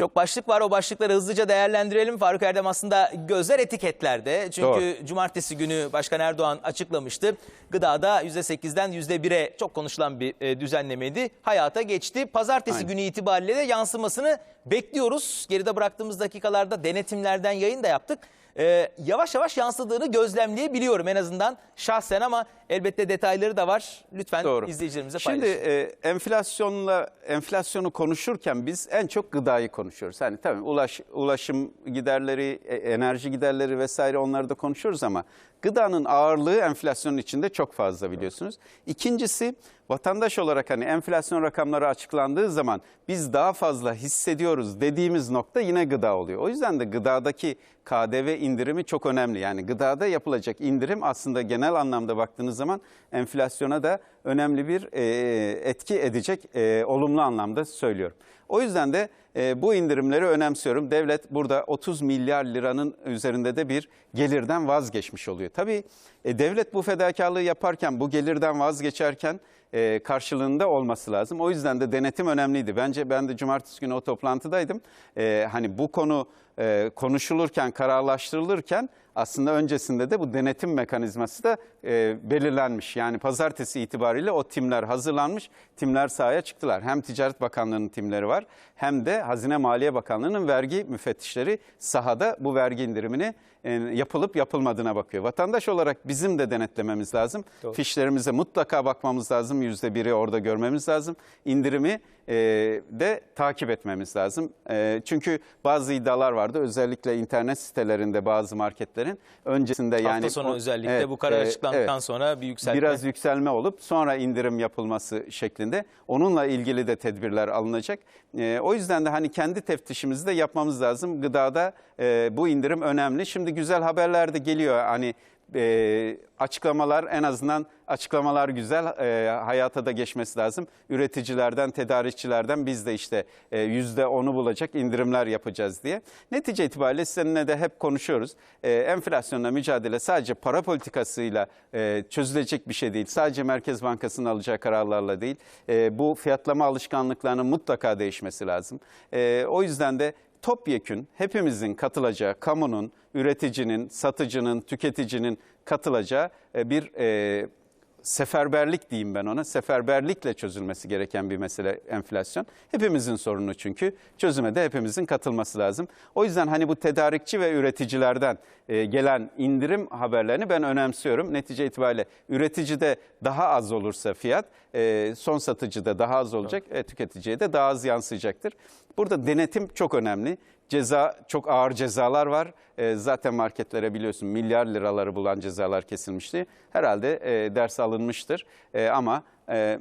Birçok başlık var. O başlıkları hızlıca değerlendirelim. Faruk Erdem aslında gözler etiketlerde. Çünkü cumartesi günü Başkan Erdoğan açıklamıştı. Gıdada %8'den %1'e çok konuşulan bir e, düzenlemeydi. Hayata geçti. Pazartesi Aynen. günü itibariyle de yansımasını bekliyoruz. Geride bıraktığımız dakikalarda denetimlerden yayın da yaptık. Ee, yavaş yavaş yansıdığını gözlemleyebiliyorum en azından şahsen ama elbette detayları da var. Lütfen Doğru. izleyicilerimize Şimdi paylaşın. e, enflasyonla enflasyonu konuşurken biz en çok gıdayı konuşuyoruz. Hani tabii ulaş, ulaşım giderleri, e, enerji giderleri vesaire onları da konuşuyoruz ama gıdanın ağırlığı enflasyonun içinde çok fazla biliyorsunuz. İkincisi vatandaş olarak hani enflasyon rakamları açıklandığı zaman biz daha fazla hissediyoruz dediğimiz nokta yine gıda oluyor. O yüzden de gıdadaki KDV indirimi çok önemli. Yani gıdada yapılacak indirim aslında genel anlamda baktığınız zaman enflasyona da önemli bir e, etki edecek e, olumlu anlamda söylüyorum. O yüzden de e, bu indirimleri önemsiyorum. Devlet burada 30 milyar liranın üzerinde de bir gelirden vazgeçmiş oluyor. Tabii e, devlet bu fedakarlığı yaparken, bu gelirden vazgeçerken e, karşılığında olması lazım. O yüzden de denetim önemliydi. Bence ben de cumartesi günü o toplantıdaydım. E, hani bu konu e, konuşulurken, kararlaştırılırken aslında öncesinde de bu denetim mekanizması da e, belirlenmiş. Yani pazartesi itibariyle o timler hazırlanmış, timler sahaya çıktılar. Hem Ticaret Bakanlığı'nın timleri var hem de Hazine Maliye Bakanlığı'nın vergi müfettişleri sahada bu vergi indirimini yapılıp yapılmadığına bakıyor. Vatandaş olarak bizim de denetlememiz lazım. Doğru. Fişlerimize mutlaka bakmamız lazım. Yüzde biri orada görmemiz lazım. İndirimi e, de takip etmemiz lazım. E, çünkü bazı iddialar vardı. Özellikle internet sitelerinde bazı marketlerin öncesinde yani Hafta sonu o- özellikle Evet, bu karar e, açıklandıktan evet. sonra bir yükselme. Biraz yükselme olup sonra indirim yapılması şeklinde. Onunla ilgili de tedbirler alınacak. E, o yüzden de hani kendi teftişimizi de yapmamız lazım. Gıdada e, bu indirim önemli. Şimdi güzel haberler de geliyor. Hani e, açıklamalar en azından açıklamalar güzel e, hayata da geçmesi lazım. Üreticilerden, tedarikçilerden biz de işte e, yüzde onu bulacak indirimler yapacağız diye. Netice itibariyle seninle de hep konuşuyoruz. E, enflasyonla mücadele sadece para politikasıyla e, çözülecek bir şey değil. Sadece Merkez Bankası'nın alacağı kararlarla değil. E, bu fiyatlama alışkanlıklarının mutlaka değişmesi lazım. E, o yüzden de topyekün hepimizin katılacağı, kamunun, üreticinin, satıcının, tüketicinin katılacağı e, bir e, seferberlik diyeyim ben ona. Seferberlikle çözülmesi gereken bir mesele enflasyon. Hepimizin sorunu çünkü. Çözüme de hepimizin katılması lazım. O yüzden hani bu tedarikçi ve üreticilerden e, gelen indirim haberlerini ben önemsiyorum. Netice itibariyle üreticide daha az olursa fiyat, e, son satıcıda daha az olacak, e, tüketiciye de daha az yansıyacaktır. Burada denetim çok önemli. Ceza çok ağır cezalar var. E, zaten marketlere biliyorsun milyar liraları bulan cezalar kesilmişti. Herhalde e, ders alınmıştır. E, ama e,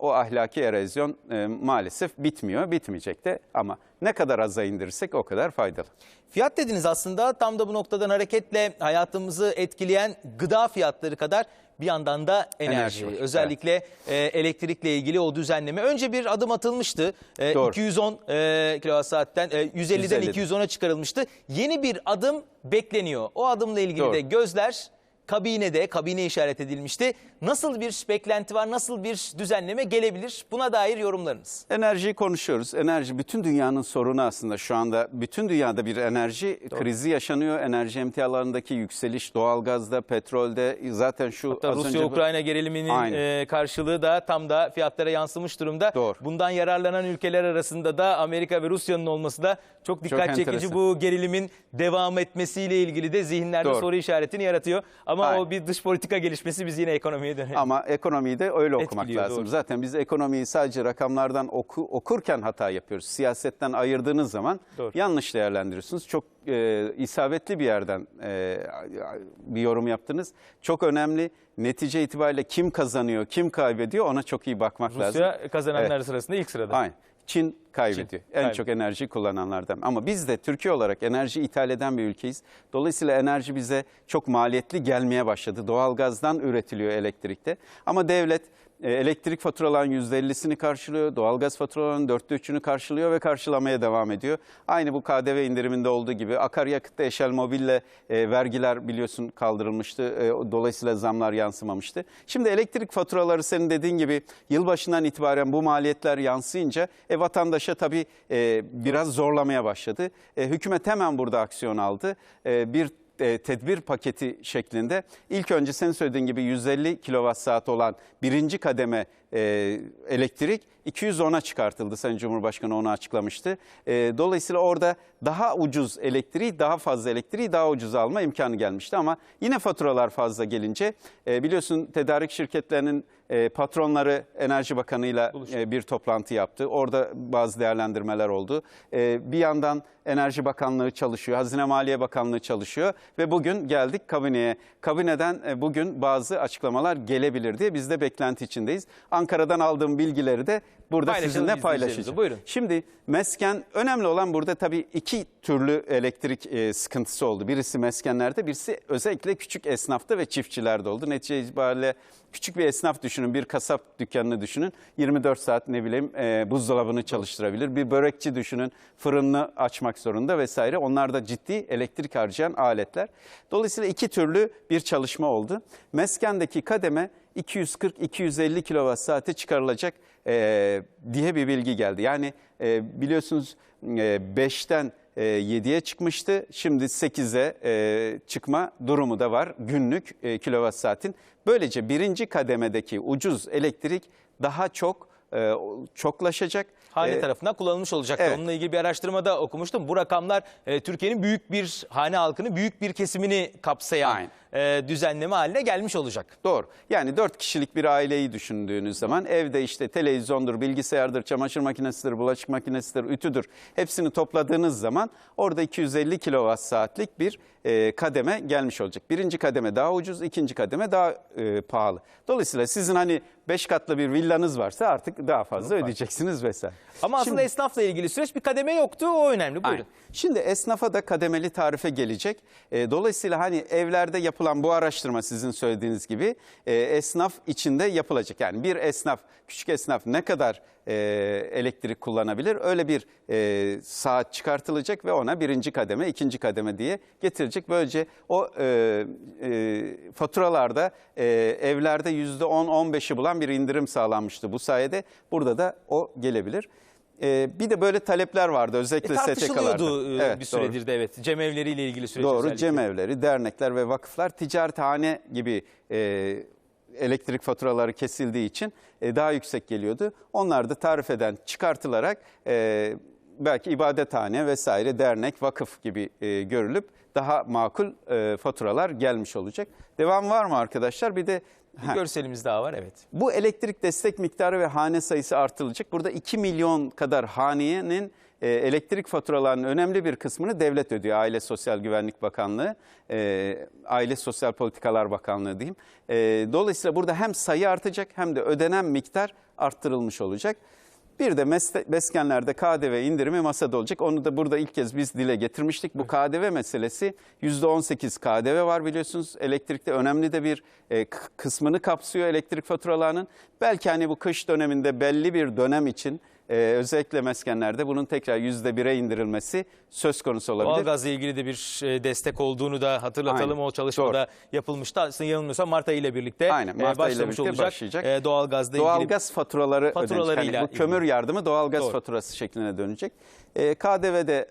o ahlaki erozyon e, maalesef bitmiyor, bitmeyecek de. Ama ne kadar aza indirirsek o kadar faydalı. Fiyat dediniz aslında tam da bu noktadan hareketle hayatımızı etkileyen gıda fiyatları kadar bir yandan da enerji. Enerji Özellikle e, elektrikle ilgili o düzenleme. Önce bir adım atılmıştı. E, Doğru. 210 e, kilowatt saatten e, 150'den 150'den. 210'a çıkarılmıştı. Yeni bir adım bekleniyor. O adımla ilgili Doğru. de gözler kabinede, kabine işaret edilmişti. Nasıl bir beklenti var, nasıl bir düzenleme gelebilir? Buna dair yorumlarınız. Enerjiyi konuşuyoruz. Enerji bütün dünyanın sorunu aslında şu anda. Bütün dünyada bir enerji krizi yaşanıyor. Enerji emtialarındaki yükseliş doğalgazda, petrolde zaten şu Hatta önce... Rusya-Ukrayna geriliminin Aynen. e, karşılığı da tam da fiyatlara yansımış durumda. Doğru. Bundan yararlanan ülkeler arasında da Amerika ve Rusya'nın olması da çok dikkat çekici. enteresan. Bu gerilimin devam etmesiyle ilgili de zihinlerde Doğru. soru işaretini yaratıyor. Ama Aynen. o bir dış politika gelişmesi biz yine ekonomiye dönelim. Ama ekonomiyi de öyle okumak Etkiliyor, lazım. doğru. Zaten biz ekonomiyi sadece rakamlardan oku, okurken hata yapıyoruz. Siyasetten ayırdığınız zaman Doğru. yanlış değerlendiriyorsunuz. Çok e, isabetli bir yerden e, bir yorum yaptınız. Çok önemli. Netice itibariyle kim kazanıyor, kim kaybediyor ona çok iyi bakmak lazım. Rusya kazananlar Evet. sırasında ilk sırada. Aynen. Çin kaybediyor. Çin, en kaybediyor. çok enerji kullananlardan. Ama biz de Türkiye olarak enerji ithal eden bir ülkeyiz. Dolayısıyla enerji bize çok maliyetli gelmeye başladı. Doğalgazdan üretiliyor elektrikte. Ama devlet elektrik faturalarının %50'sini karşılıyor, doğalgaz faturalarının dörtte üçünü karşılıyor ve karşılamaya devam ediyor. Aynı bu KDV indiriminde olduğu gibi akaryakıtta Eşel Mobil'le e, vergiler biliyorsun kaldırılmıştı. E, dolayısıyla zamlar yansımamıştı. Şimdi elektrik faturaları senin dediğin gibi yılbaşından itibaren bu maliyetler yansıyınca e, vatandaşa tabii e, biraz zorlamaya başladı. E, hükümet hemen burada aksiyon aldı. E, bir e, tedbir paketi şeklinde. İlk önce senin söylediğin gibi 150 kilowatt saat olan birinci kademe e, elektrik 210'a çıkartıldı. Sayın Cumhurbaşkanı onu açıklamıştı. E, dolayısıyla orada daha ucuz elektriği, daha fazla elektriği daha ucuz alma imkanı gelmişti. Ama yine faturalar fazla gelince e, biliyorsun tedarik şirketlerinin e, patronları Enerji Bakanı'yla e, bir toplantı yaptı. Orada bazı değerlendirmeler oldu. E, bir yandan Enerji Bakanlığı çalışıyor, Hazine Maliye Bakanlığı çalışıyor ve bugün geldik kabineye. Kabineden e, bugün bazı açıklamalar gelebilir diye biz de beklenti içindeyiz. Ankara'dan aldığım bilgileri de burada Paylaşalım sizinle paylaşacağım. Buyurun. Şimdi mesken önemli olan burada tabii iki türlü elektrik e, sıkıntısı oldu. Birisi meskenlerde, birisi özellikle küçük esnafta ve çiftçilerde oldu. Netice itibariyle küçük bir esnaf düşünün, bir kasap dükkanını düşünün. 24 saat ne bileyim e, buzdolabını çalıştırabilir. Bir börekçi düşünün, fırınını açmak zorunda vesaire. Onlar da ciddi elektrik harcayan aletler. Dolayısıyla iki türlü bir çalışma oldu. Meskendeki kademe 240-250 kilowatt saate çıkarılacak e, diye bir bilgi geldi. Yani e, biliyorsunuz e, 5'ten e, 7'ye çıkmıştı. Şimdi 8'e e, çıkma durumu da var günlük e, kilowatt saatin. Böylece birinci kademedeki ucuz elektrik daha çok e, çoklaşacak. Hane E, tarafından kullanılmış olacaktı. evet. Onunla ilgili bir araştırmada okumuştum. Bu rakamlar e, Türkiye'nin büyük bir hane halkını, büyük bir kesimini kapsayan Aynen. E, düzenleme haline gelmiş olacak. Doğru. Yani dört kişilik bir aileyi düşündüğünüz zaman evde işte televizyondur, bilgisayardır, çamaşır makinesidir, bulaşık makinesidir, ütüdür. Hepsini topladığınız zaman orada 250 kilowatt saatlik bir e, kademe gelmiş olacak. Birinci kademe daha ucuz, ikinci kademe daha e, pahalı. Dolayısıyla sizin hani beş katlı bir villanız varsa artık daha fazla ödeyeceksiniz vesaire. Ama aslında Şimdi- esnafla ilgili süreç bir kademe yoktu. O önemli. Buyurun. Aynen. Şimdi esnafa da kademeli tarife gelecek. E, dolayısıyla hani evlerde yapılan bu araştırma sizin söylediğiniz gibi e, esnaf içinde yapılacak. Yani bir esnaf, küçük esnaf ne kadar e, elektrik kullanabilir? Öyle bir e, saat çıkartılacak ve ona birinci kademe, ikinci kademe diye getirecek. Böylece o e, e, faturalarda e, evlerde %10-15'i bulan bir indirim sağlanmıştı. Bu sayede burada da o gelebilir. E, bir de böyle talepler vardı E, özellikle tartışılıyordu STK'larda. e, Evet, bir doğru. süredir de evet. Cemevleriyle ilgili süreç Doğru, özellikle. cemevleri, dernekler ve vakıflar ticarethane gibi e, elektrik faturaları kesildiği için e, daha yüksek geliyordu. Onlar da tarifeden çıkartılarak e, belki ibadethane vesaire dernek, vakıf gibi e, görülüp daha makul e, faturalar gelmiş olacak. Devam var mı arkadaşlar? Bir de Bir görselimiz daha var evet. Bu elektrik destek miktarı ve hane sayısı artırılacak. Burada 2 milyon kadar hanenin e, elektrik faturalarının önemli bir kısmını devlet ödüyor. Aile Sosyal Güvenlik Bakanlığı, e, Aile Sosyal Politikalar Bakanlığı diyeyim. E, dolayısıyla burada hem sayı artacak hem de ödenen miktar arttırılmış olacak. Bir de mes- meskenlerde KDV indirimi masada olacak. Onu da burada ilk kez biz dile getirmiştik. Bu KDV meselesi %18 KDV var biliyorsunuz. Elektrikte önemli de bir e, kısmını kapsıyor elektrik faturalarının. Belki hani bu kış döneminde belli bir dönem için e, özellikle meskenlerde bunun tekrar %1'e indirilmesi söz konusu olabilir. Doğalgazla ilgili de bir e, destek olduğunu da hatırlatalım. Aynen. O çalışmada yapılmıştı. Aslında yanılmıyorsam Mart ayı ile birlikte Aynen, e, Mart ile başlamış birlikte olacak. başlayacak. E, doğalgazla ilgili Doğalgaz faturaları Faturalarıyla ödenecek. Hani bu ilgili. kömür yardımı doğalgaz Doğru. faturası şekline dönecek. E, KDV de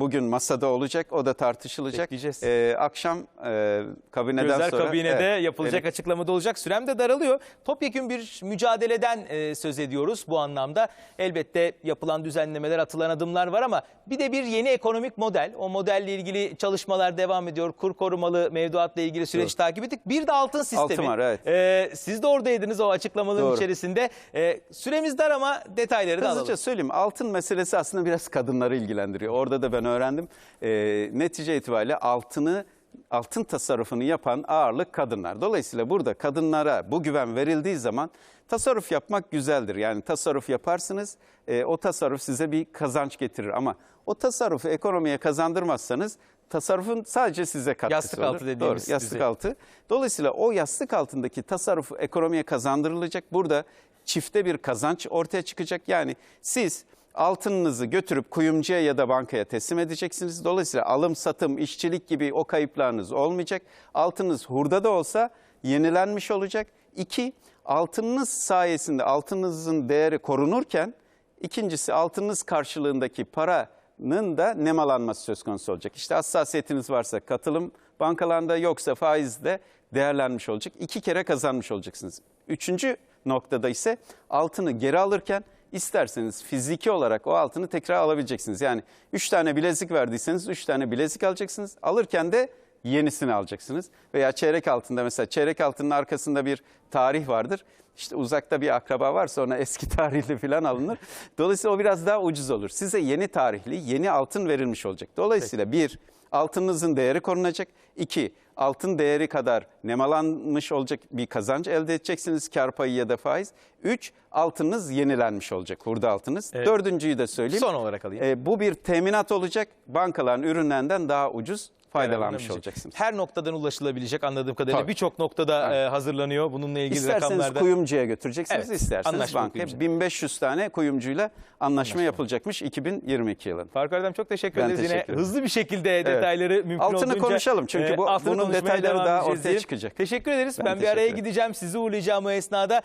bugün masada olacak. O da tartışılacak. E, akşam e, kabineden Gözler sonra kabinede evet, yapılacak ele- açıklamada olacak. Sürem de daralıyor. Topyekun bir mücadeleden e, söz ediyoruz bu anlamda. Elbette yapılan düzenlemeler, atılan adımlar var ama bir de bir yeni ekonomik model. O modelle ilgili çalışmalar devam ediyor. Kur korumalı mevduatla ilgili süreç Doğru. takip ettik. Bir de altın sistemi. Altın var, evet. E, siz de oradaydınız o açıklamaların Doğru. içerisinde. E, süremiz dar ama detayları da alalım. Hızlıca söyleyeyim altın meselesi aslında biraz kadınları ilgilendiriyor. Orada da ben öğrendim. E, netice itibariyle altını altın tasarrufunu yapan ağırlık kadınlar. Dolayısıyla burada kadınlara bu güven verildiği zaman tasarruf yapmak güzeldir. Yani tasarruf yaparsınız, e, o tasarruf size bir kazanç getirir. Ama o tasarrufu ekonomiye kazandırmazsanız tasarrufun sadece size katkısı Yastık olur. altı dediğimiz Doğru, yastık düzey. altı. Dolayısıyla o yastık altındaki tasarruf ekonomiye kazandırılacak. Burada çifte bir kazanç ortaya çıkacak. Yani siz altınınızı götürüp kuyumcuya ya da bankaya teslim edeceksiniz. Dolayısıyla alım, satım, işçilik gibi o kayıplarınız olmayacak. Altınız hurda da olsa yenilenmiş olacak. İki, altınınız sayesinde altınınızın değeri korunurken ikincisi altınınız karşılığındaki paranın da nemalanması söz konusu olacak. İşte hassasiyetiniz varsa katılım bankalarında yoksa faizde değerlenmiş olacak. İki kere kazanmış olacaksınız. Üçüncü noktada ise altını geri alırken isterseniz fiziki olarak o altını tekrar alabileceksiniz. Yani 3 tane bilezik verdiyseniz 3 tane bilezik alacaksınız. Alırken de yenisini alacaksınız. Veya çeyrek altında mesela çeyrek altının arkasında bir tarih vardır. İşte uzakta bir akraba varsa ona eski tarihli falan alınır. Dolayısıyla o biraz daha ucuz olur. Size yeni tarihli, yeni altın verilmiş olacak. Dolayısıyla bir, altınınızın değeri korunacak. İki, altın değeri kadar nemalanmış olacak bir kazanç elde edeceksiniz kar payı ya da faiz. Üç, altınız yenilenmiş olacak hurda altınız. Evet. Dördüncüyü de söyleyeyim. Son olarak alayım. E, bu bir teminat olacak. Bankaların ürünlerinden daha ucuz faydalanmış olacaksınız. Her noktadan ulaşılabilecek anladığım kadarıyla. Birçok noktada e, hazırlanıyor. Bununla ilgili İsterseniz rakamlarda. kuyumcuya götüreceksiniz, Evet, isterseniz anlaşmalı bankaya. kuyumcu. 1500 tane kuyumcuyla anlaşma yapılacakmış 2022 yılında. Faruk Erdem çok teşekkür ederiz. Yine hızlı bir şekilde detayları mümkün Altını olduğunca. konuşalım çünkü bu- altını bunun konuşmaya detayları devam daha edeceğiz ortaya diyeyim. çıkacak. Teşekkür ederiz. Ben, Ben bir araya teşekkür ederim. gideceğim. Sizi uğurlayacağım o esnada.